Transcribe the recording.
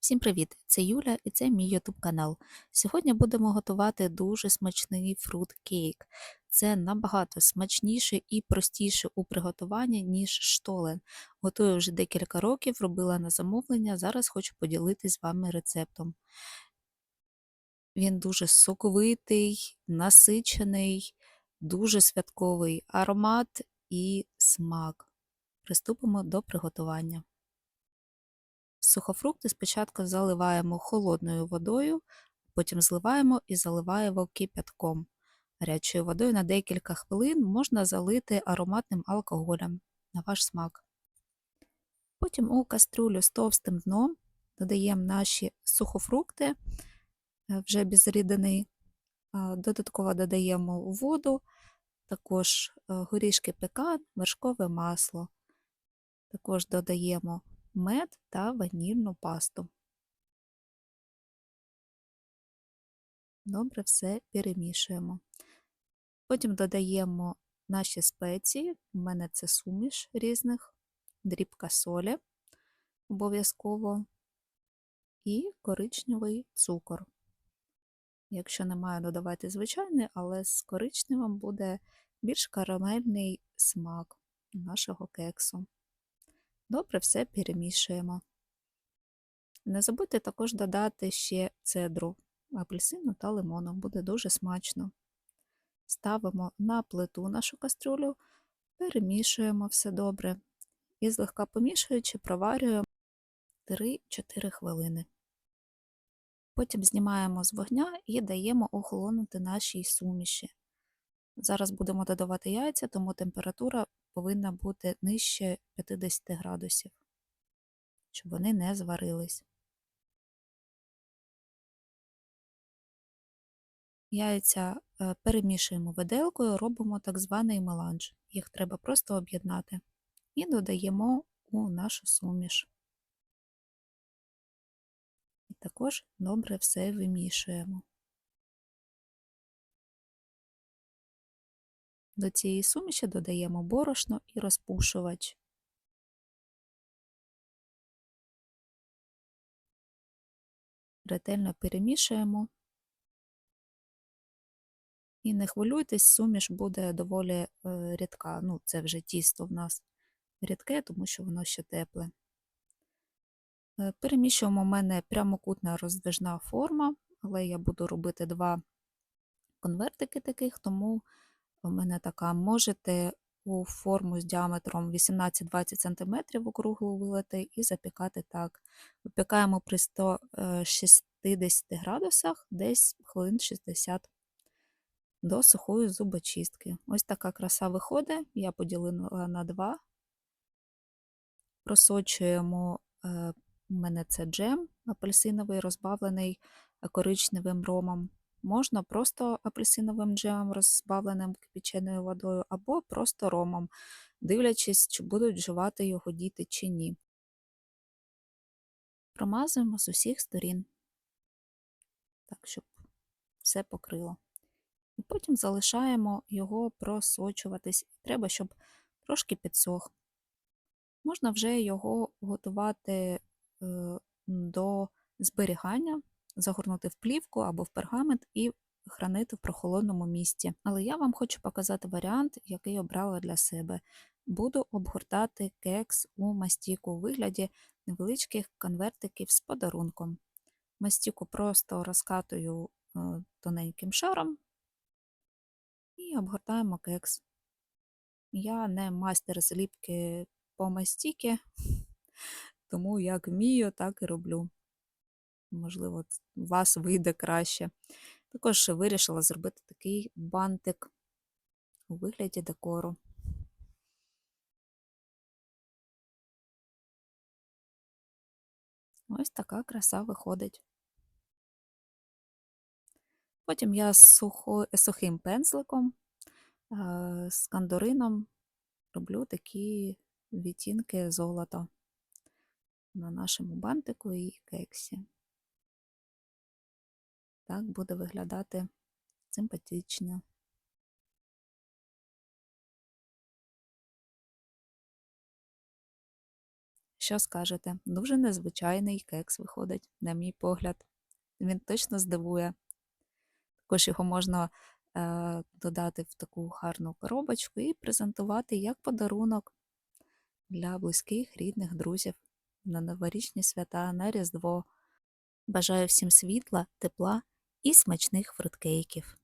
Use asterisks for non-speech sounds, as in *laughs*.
Всім привіт! Це Юля і це мій YouTube канал. Сьогодні будемо готувати дуже смачний фрут-кейк. Це набагато смачніше і простіше у приготуванні, ніж штолен. Готую вже декілька років, робила на замовлення, зараз хочу поділитись з вами рецептом. Він дуже соковитий, насичений, дуже святковий аромат і смак. Приступимо до приготування. Сухофрукти спочатку заливаємо холодною водою, потім зливаємо і заливаємо кипятком. Гарячою водою на декілька хвилин можна залити ароматним алкоголем на ваш смак. Потім у кастрюлю з товстим дном додаємо наші сухофрукти е, вже без рідини, додатково додаємо воду, також е, горішки пекан, вершкове масло. Також додаємо мед та ванільну пасту. Добре все перемішуємо. Потім додаємо наші спеції, у мене це суміш різних, дрібка солі обов'язково і коричневий цукор. Якщо немає, додавайте звичайний, але з коричневим буде більш карамельний смак нашого кексу. Добре все перемішуємо. Не забудьте також додати ще цедру апельсину та лимону, буде дуже смачно. Ставимо на плиту нашу кастрюлю, перемішуємо все добре і злегка помішуючи, проварюємо 3-4 хвилини. Потім знімаємо з вогня і даємо охолонути нашій суміші. Зараз будемо додавати яйця, тому температура повинна бути нижче 50 градусів, щоб вони не зварились. Яйця е, перемішуємо виделкою, робимо так званий меланж. Їх треба просто об'єднати. І додаємо у нашу суміш. І також добре все вимішуємо. До цієї суміші додаємо борошно і розпушувач. Ретельно перемішуємо. І не хвилюйтесь, суміш буде доволі е, рідка. Ну, це вже тісто в нас рідке, тому що воно ще тепле. Е, переміщуємо у мене прямокутна роздвижна форма, але я буду робити два конвертики таких, тому у мене така. Можете у форму з діаметром 18-20 см округлу вилити і запікати так. Випікаємо при 160 е, градусах десь хвилин 60 до сухої зубочистки. Ось така краса виходить, я поділила на два. Просочуємо, е, у мене це джем апельсиновий, розбавлений коричневим ромом. Можна просто апельсиновим джемом, розбавленим кипяченою водою, або просто ромом, дивлячись, чи будуть вживати його діти чи ні. Промазуємо з усіх сторін, так, щоб все покрило. І потім залишаємо його просочуватись. Треба, щоб трошки підсох. Можна вже його готувати е, до зберігання загорнути в плівку або в пергамент і хранити в прохолодному місці. Але я вам хочу показати варіант, який обрала для себе. Буду обгортати кекс у мастіку у вигляді невеличких конвертиків з подарунком. Мастіку просто розкатую е, тоненьким шаром і обгортаємо кекс. Я не майстер зліпки по мастіки, *laughs* тому як вмію, так і роблю можливо, у вас вийде краще. Також вирішила зробити такий бантик у вигляді декору. Ось така краса виходить. Потім я сухо, сухим пензликом, з кандорином роблю такі відтінки золота на нашому бантику і кексі. Так буде виглядати симпатично. Що скажете? Дуже незвичайний кекс виходить, на мій погляд. Він точно здивує. Також його можна е, додати в таку гарну коробочку і презентувати як подарунок для близьких, рідних, друзів на новорічні свята, на Різдво. Бажаю всім світла, тепла і смачних фруткейків.